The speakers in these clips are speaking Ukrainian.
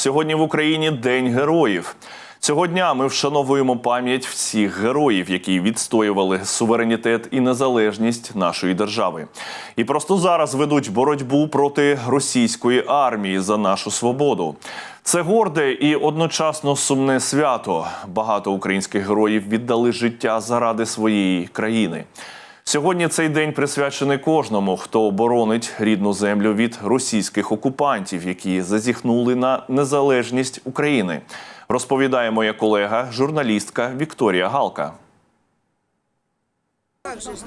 Сьогодні в Україні День героїв. Цього дня ми вшановуємо пам'ять всіх героїв, які відстоювали суверенітет і незалежність нашої держави. І просто зараз ведуть боротьбу проти російської армії за нашу свободу. Це горде і одночасно сумне свято. Багато українських героїв віддали життя заради своєї країни. Сьогодні цей день присвячений кожному, хто оборонить рідну землю від російських окупантів, які зазіхнули на незалежність України. Розповідає моя колега, журналістка Вікторія Галка.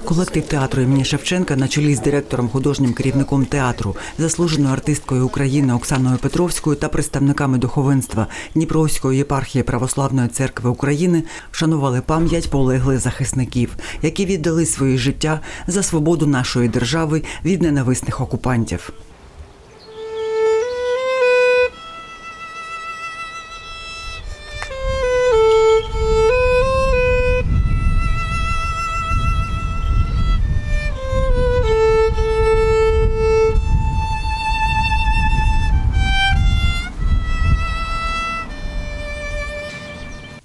Колектив театру імені Шевченка на чолі з директором, художнім керівником театру, заслуженою артисткою України Оксаною Петровською та представниками духовенства Дніпровської єпархії Православної церкви України вшанували пам'ять полеглих захисників, які віддали свої життя за свободу нашої держави від ненависних окупантів.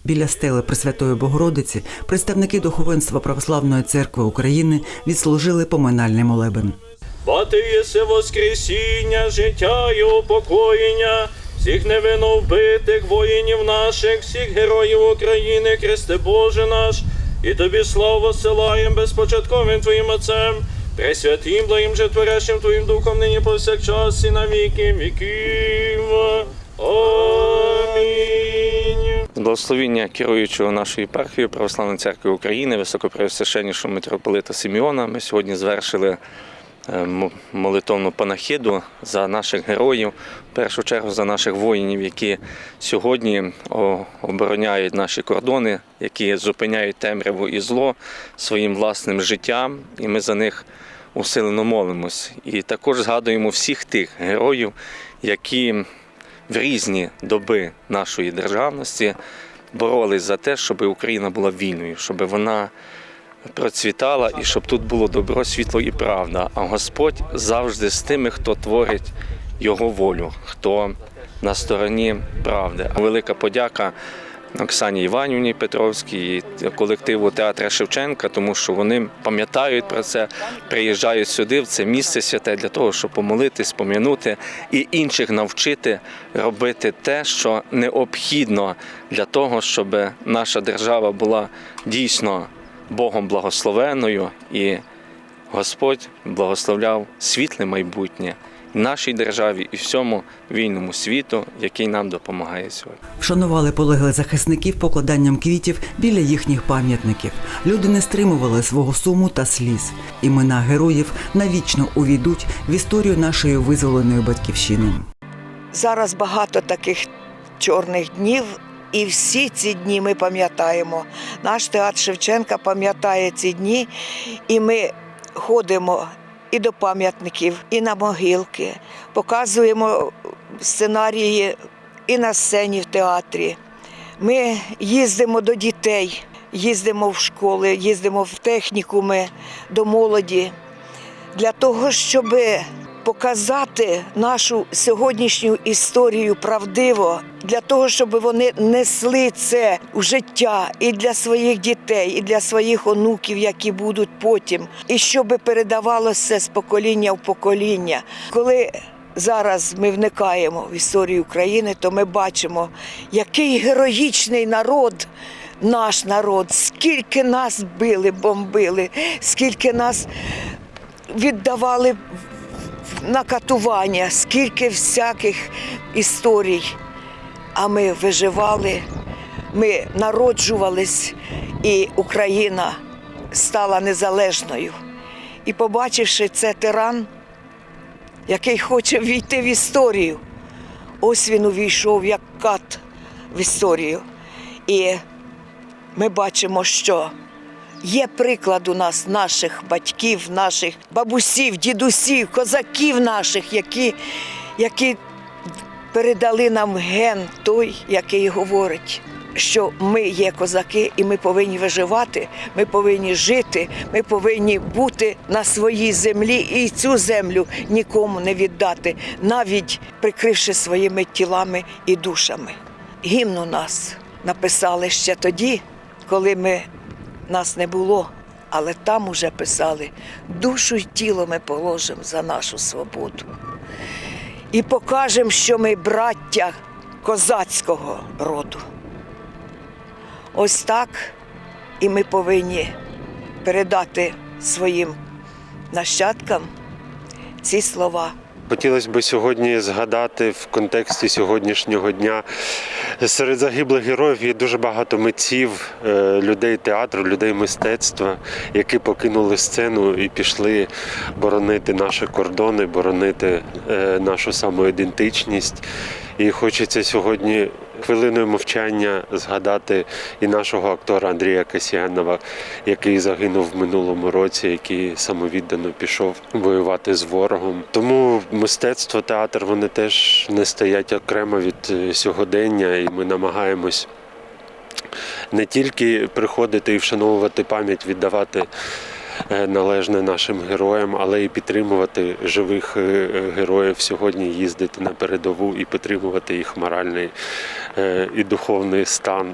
Біля стели Пресвятої Богородиці представники духовенства Православної церкви України відслужили поминальний молебен. Бо ти воскресіння, життя і упокоєння, всіх невинно вбитих воїнів наших, всіх героїв України, Христе Боже наш, і тобі славу силаєм безпочатковим Твоїм Отцем, пресвятим благим же творящим Твоїм Духом нині повсякчас і на віки віків. Амінь. Благословіння керуючого нашою єпархією Православної церкви України, високопреосвященнішого митрополита Симеона. Ми сьогодні звершили е, молитовну панахиду за наших героїв, в першу чергу за наших воїнів, які сьогодні обороняють наші кордони, які зупиняють темряву і зло своїм власним життям, і ми за них усилено молимось. І також згадуємо всіх тих героїв, які в різні доби нашої державності боролись за те, щоб Україна була вільною, щоб вона процвітала і щоб тут було добро, світло і правда. А Господь завжди з тими, хто творить його волю, хто на стороні правди. Велика подяка. Оксані Іванівні Петровській і колективу театра Шевченка, тому що вони пам'ятають про це, приїжджають сюди, в це місце святе для того, щоб помолитись, пом'янути і інших навчити робити те, що необхідно для того, щоб наша держава була дійсно Богом благословенною і Господь благословляв світле майбутнє нашій державі і всьому вільному світу, який нам допомагає сьогодні. Вшанували полеглих захисників покладанням квітів біля їхніх пам'ятників. Люди не стримували свого суму та сліз. Імена героїв навічно увійдуть в історію нашої визволеної батьківщини. Зараз багато таких чорних днів, і всі ці дні ми пам'ятаємо. Наш театр Шевченка пам'ятає ці дні, і ми ходимо і до пам'ятників, і на могилки, показуємо сценарії і на сцені в театрі. Ми їздимо до дітей, їздимо в школи, їздимо в технікуми до молоді для того, щоб показати нашу сьогоднішню історію правдиво, для того, щоб вони несли це в життя і для своїх дітей, і для своїх онуків, які будуть потім, і щоб передавалося з покоління в покоління. Коли зараз ми вникаємо в історію України, то ми бачимо, який героїчний народ. Наш народ, скільки нас били, бомбили, скільки нас віддавали на катування, скільки всяких історій. А ми виживали, ми народжувались, і Україна стала незалежною. І побачивши це тиран, який хоче війти в історію, ось він увійшов як кат в історію. І ми бачимо, що Є приклад у нас наших батьків, наших бабусів, дідусів, козаків наших, які, які передали нам ген той, який говорить що ми є козаки, і ми повинні виживати, ми повинні жити, ми повинні бути на своїй землі і цю землю нікому не віддати, навіть прикривши своїми тілами і душами. Гімн у нас написали ще тоді, коли ми нас не було, але там уже писали душу й тіло ми положимо за нашу свободу. І покажемо, що ми браття козацького роду. Ось так і ми повинні передати своїм нащадкам ці слова. Хотілося б сьогодні згадати в контексті сьогоднішнього дня. Серед загиблих героїв є дуже багато митців, е, людей театру, людей мистецтва, які покинули сцену і пішли боронити наші кордони, боронити е, нашу самоідентичність. І хочеться сьогодні хвилиною мовчання згадати і нашого актора Андрія Касьянова, який загинув в минулому році, який самовіддано пішов воювати з ворогом. Тому мистецтво, театр вони теж не стоять окремо від е, сьогодення, і ми намагаємось не тільки приходити і вшановувати пам'ять, віддавати належне нашим героям, але і підтримувати живих е, героїв сьогодні, їздити на передову і підтримувати їх моральний е, і духовний стан,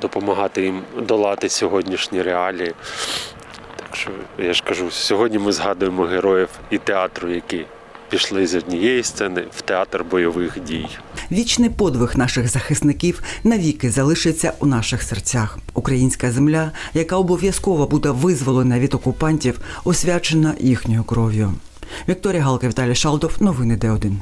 допомагати їм долати сьогоднішні реалії. Так що я ж кажу, сьогодні ми згадуємо героїв і театру, які пішли з однієї сцени в театр бойових дій. Вічний подвиг наших захисників навіки залишиться у наших серцях. Українська земля, яка обов'язково буде визволена від окупантів, освячена їхньою кров'ю. Вікторія Галка, Віталій Шалдов. Новини Д1.